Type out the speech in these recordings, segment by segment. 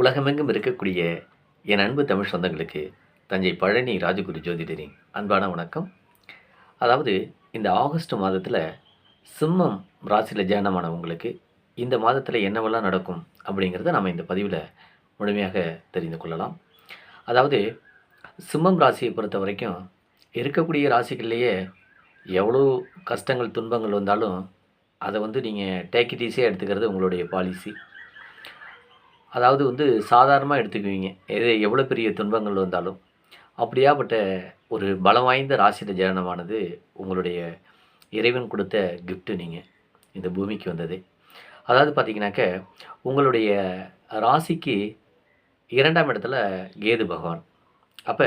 உலகமெங்கும் இருக்கக்கூடிய என் அன்பு தமிழ் சொந்தங்களுக்கு தஞ்சை பழனி ராஜகுரு ஜோதிடரின் அன்பான வணக்கம். அதாவது இந்த ஆகஸ்ட் மாதத்தில் சிம்மம் ராசியில் ஜனனமானவங்களுக்கு இந்த மாதத்தில் என்னவெல்லாம் நடக்கும் அப்படிங்கிறத நம்ம இந்த பதிவில் முழுமையாக தெரிந்து கொள்ளலாம். அதாவது சிம்மம் ராசியை பொறுத்த வரைக்கும் இருக்கக்கூடிய ராசிகள்லேயே எவ்வளோ கஷ்டங்கள் துன்பங்கள் வந்தாலும் அதை வந்து நீங்கள் டேக் ஈஸியாக எடுத்துக்கிறது உங்களுடைய பாலிசி அதாவது வந்து சாதாரணமாக எடுத்துக்குவீங்க. எது எவ்வளோ பெரிய துன்பங்கள் வந்தாலும். அப்படியாப்பட்ட ஒரு பலம் வாய்ந்த ராசியில் ஜனனமானது உங்களுடைய இறைவன் கொடுத்த கிஃப்ட்டு நீங்கள் இந்த பூமிக்கு வந்தது. அதாவது பார்த்தீங்கன்னாக்க உங்களுடைய ராசிக்கு இரண்டாம் இடத்துல கேது பகவான். அப்போ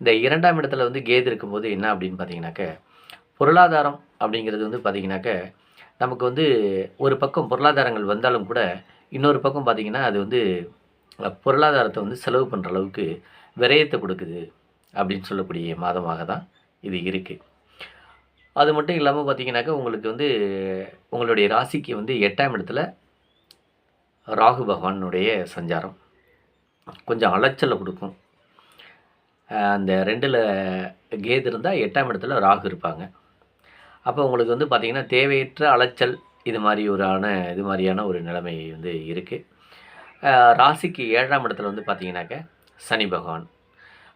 இந்த இரண்டாம் இடத்துல வந்து கேது இருக்கும்போது என்ன அப்படின்னு பார்த்தீங்கன்னாக்க பொருளாதாரம் அப்படிங்கிறது வந்து பார்த்திங்கனாக்க நமக்கு வந்து ஒரு பக்கம் பொருளாதாரங்கள் வந்தாலும் கூட இன்னொரு பக்கம் பார்த்திங்கன்னா அது வந்து பொருளாதாரத்தை வந்து செலவு பண்ணுற அளவுக்கு விரயத்தை கொடுக்குது அப்படின்னு சொல்லக்கூடிய மாதமாக தான் இது இருக்குது அது மட்டும் இல்லாமல் பார்த்தீங்கன்னாக்கா உங்களுக்கு வந்து உங்களுடைய ராசிக்கு வந்து எட்டாம் இடத்துல ராகு பகவானுடைய சஞ்சாரம். கொஞ்சம் அலைச்சலை கொடுக்கும். அந்த ரெண்டில் கேது இருந்தால் எட்டாம் இடத்துல ராகு இருப்பாங்க. அப்போ உங்களுக்கு வந்து பார்த்திங்கன்னா தேவையற்ற அலைச்சல் இது மாதிரி ஒரு ஆன இது மாதிரியான ஒரு நிலைமை வந்து இருக்குது ராசிக்கு ஏழாம் இடத்துல வந்து பார்த்தீங்கன்னாக்க சனி பகவான்.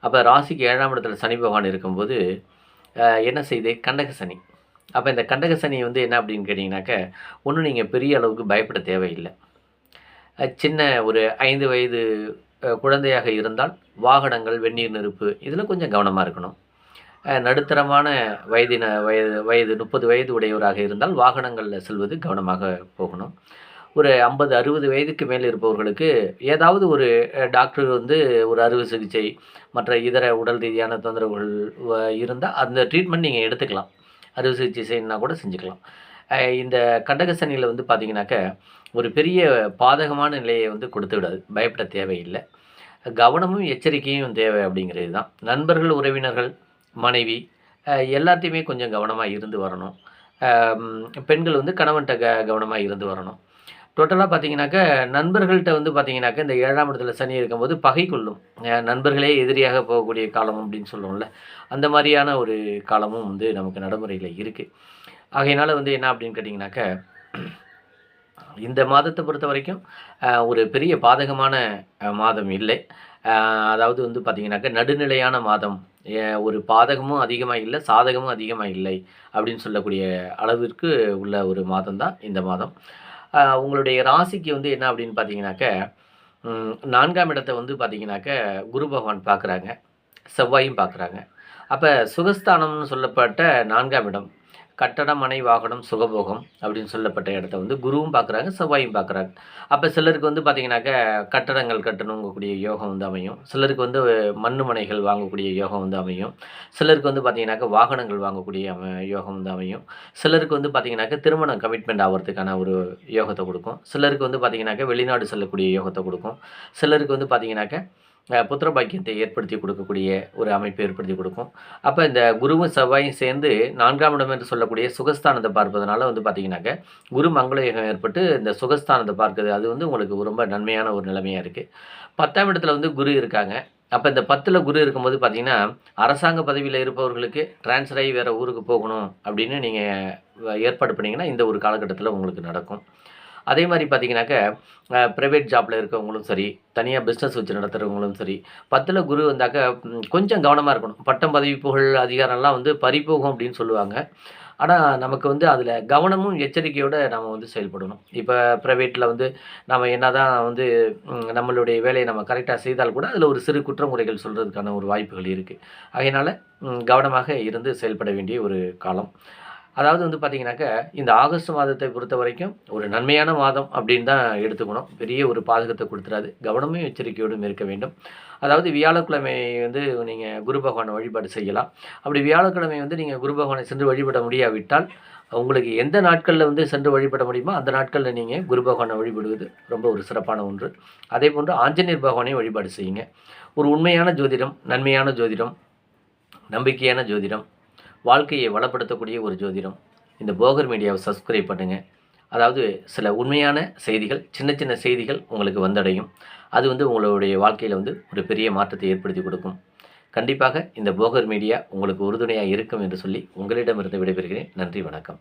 அப்போ ராசிக்கு ஏழாம் இடத்துல சனி பகவான் இருக்கும்போது என்ன செய்யுது கண்டக சனி. அப்போ இந்த கண்டக சனி வந்து என்ன அப்படின்னு கேட்டிங்கனாக்க ஒன்றும் நீங்கள் பெரிய அளவுக்கு பயப்பட தேவையில்லை. சின்ன ஒரு ஐந்து வயது குழந்தையாக இருந்தால் வாகனங்கள் வெந்நீர் நெருப்பு இதில் கொஞ்சம் கவனமாக இருக்கணும். நடுத்தரமான வயதின வயது வயது முப்பது வயது உடையவராக இருந்தால் வாகனங்களில் செல்வது கவனமாக போகணும். ஒரு ஐம்பது அறுபது வயதுக்கு மேல் இருப்பவர்களுக்கு ஏதாவது ஒரு டாக்டர் வந்து ஒரு அறுவை சிகிச்சை மற்ற இதர உடல் ரீதியான தொந்தரவுகள் இருந்தால் அந்த ட்ரீட்மெண்ட் நீங்கள் எடுத்துக்கலாம். அறுவை சிகிச்சை செய்யணுன்னா கூட செஞ்சுக்கலாம். இந்த கண்டகசனியில் வந்து பார்த்தீங்கன்னாக்க ஒரு பெரிய பாதகமான நிலையை வந்து கொடுத்து விடாது. பயப்பட தேவையில்லை. கவனமும் எச்சரிக்கையும் தேவை அப்படிங்கிறது தான் நண்பர்கள் உறவினர்கள் மனைவி எல்லாத்தையுமே கொஞ்சம் கவனமாக இருந்து வரணும். பெண்கள் வந்து கணவன்கிட்ட க கவனமாக இருந்து வரணும். டோட்டலாக பார்த்தீங்கன்னாக்க நண்பர்கள்ட்ட வந்து பார்த்தீங்கன்னாக்க இந்த ஏழாம் இடத்துல சனி இருக்கும்போது பகை கொள்ளும். நண்பர்களே எதிரியாக போகக்கூடிய காலம் அப்படின்னு சொல்லுவோம்ல அந்த மாதிரியான ஒரு காலமும் வந்து நமக்கு நடைமுறையில் இருக்குது ஆகையினால் வந்து என்ன அப்படின்னு கேட்டிங்கனாக்க இந்த மாதத்தை பொறுத்த வரைக்கும் ஒரு பெரிய பாதகமான மாதம் இல்லை. அதாவது வந்து பார்த்திங்கனாக்கா நடுநிலையான மாதம் ஒரு பாதகமும் அதிகமாக இல்லை சாதகமும் அதிகமாக இல்லை அப்படின்னு சொல்லக்கூடிய அளவிற்கு உள்ள ஒரு மாதம் தான் இந்த மாதம். உங்களுடைய ராசிக்கு வந்து என்ன அப்படின்னு பார்த்தீங்கன்னாக்க நான்காம் இடத்தை வந்து பார்த்தீங்கன்னாக்க குரு பகவான் பார்க்குறாங்க செவ்வாயும் பார்க்குறாங்க. அப்போ சுகஸ்தானம்னு சொல்லப்பட்ட நான்காம் இடம் கட்டடம் மனை வாகனம் சுகபோகம் அப்படின்னு சொல்லப்பட்ட இடத்த வந்து குருவும் பார்க்குறாங்க செவ்வாயும் பார்க்குறாங்க. அப்போ சிலருக்கு வந்து பார்த்திங்கனாக்கா கட்டடங்கள் கட்டணுங்கக்கூடிய யோகம் வந்து அமையும். சிலருக்கு வந்து மண்ணு மனைகள் வாங்கக்கூடிய யோகம் வந்து அமையும். சிலருக்கு வந்து பார்த்தீங்கன்னாக்க வாகனங்கள் வாங்கக்கூடிய யோகம் வந்து அமையும். சிலருக்கு வந்து பார்த்திங்கனாக்கா திருமணம் கமிட்மெண்ட் ஆகிறதுக்கான ஒரு யோகத்தை கொடுக்கும். சிலருக்கு வந்து பார்த்திங்கனாக்கா வெளிநாடு செல்லக்கூடிய யோகத்தை கொடுக்கும். சிலருக்கு வந்து பார்த்திங்கனாக்கா புத்திர பாக்கியத்தை ஏற்படுத்தி கொடுக்கக்கூடிய ஒரு அமைப்பை ஏற்படுத்தி கொடுக்கும். அப்போ இந்த குருவும் செவ்வாயும் சேர்ந்து நான்காம் இடம் என்று சொல்லக்கூடிய சுகஸ்தானத்தை பார்ப்பதனால வந்து பார்த்தீங்கன்னாக்க குரு மங்கள யோகம் ஏற்பட்டு இந்த சுகஸ்தானத்தை பார்க்குது. அது வந்து உங்களுக்கு ரொம்ப நன்மையான ஒரு நிலைமையாக இருக்குது பத்தாம் இடத்துல வந்து குரு இருக்காங்க. அப்போ இந்த பத்தில் குரு இருக்கும்போது பார்த்தீங்கன்னா அரசாங்க பதவியில் இருப்பவர்களுக்கு ட்ரான்ஸ்ஃபர் ஆகி வேறு ஊருக்கு போகணும் அப்படின்னு நீங்கள் ஏற்பாடு பண்ணிங்கன்னா இந்த ஒரு காலகட்டத்தில் உங்களுக்கு நடக்கும். அதே மாதிரி பார்த்தீங்கன்னாக்க ப்ரைவேட் ஜாப்பில் இருக்கவங்களும் சரி தனியாக பிஸ்னஸ் வச்சு நடத்துகிறவங்களும் சரி பத்தில் குரு வந்தாக்க கொஞ்சம் கவனமாக இருக்கணும். பட்டம் பதவி புகழ் அதிகாரம்லாம் வந்து பறிபோகும் அப்படின்னு சொல்லுவாங்க. ஆனால் நமக்கு வந்து அதில் கவனமும் எச்சரிக்கையோடு நம்ம வந்து செயல்படணும். இப்போ ப்ரைவேட்டில் வந்து நம்ம என்ன தான் வந்து நம்மளுடைய வேலையை நம்ம கரெக்டாக செய்தால் கூட அதில் ஒரு சிறு குற்றமுறைகள் சொல்கிறதுக்கான ஒரு வாய்ப்புகள் இருக்குது அதனால் கவனமாக இருந்து செயல்பட வேண்டிய ஒரு காலம். அதாவது வந்து பார்த்திங்கனாக்கா இந்த ஆகஸ்ட் மாதத்தை பொறுத்த வரைக்கும் ஒரு நன்மையான மாதம் அப்படின்னு தான் எடுத்துக்கணும். பெரிய ஒரு பாதகத்தை கொடுத்துறாது. கவனமும் எச்சரிக்கையோடும் இருக்க வேண்டும். அதாவது வியாழக்கிழமை வந்து நீங்கள் குரு பகவானை வழிபாடு செய்யலாம். அப்படி வியாழக்கிழமை வந்து நீங்கள் குரு பகவானை சென்று வழிபட முடியாவிட்டால் உங்களுக்கு எந்த நாட்களில் வந்து சென்று வழிபட முடியுமோ அந்த நாட்களில் நீங்கள் குரு பகவானை வழிபடுவது ரொம்ப ஒரு சிறப்பான ஒன்று. அதே போன்று ஆஞ்சநேயர் பகவானையும் வழிபாடு செய்யுங்க. ஒரு உண்மையான ஜோதிடம் நன்மையான ஜோதிடம் நம்பிக்கையான ஜோதிடம் வாழ்க்கையை வளப்படுத்தக்கூடிய ஒரு ஜோதிடம். இந்த போகர் மீடியாவை சப்ஸ்கிரைப் பண்ணுங்கள் அதாவது சில உண்மையான செய்திகள் சின்ன சின்ன செய்திகள் உங்களுக்கு வந்தடையும். அது வந்து உங்களுடைய வாழ்க்கையில் வந்து ஒரு பெரிய மாற்றத்தை ஏற்படுத்தி கொடுக்கும். கண்டிப்பாக இந்த போகர் மீடியா உங்களுக்கு உறுதுணையாக இருக்கும் என்று சொல்லி உங்களிடமிருந்து விடைபெறுகிறேன். நன்றி வணக்கம்.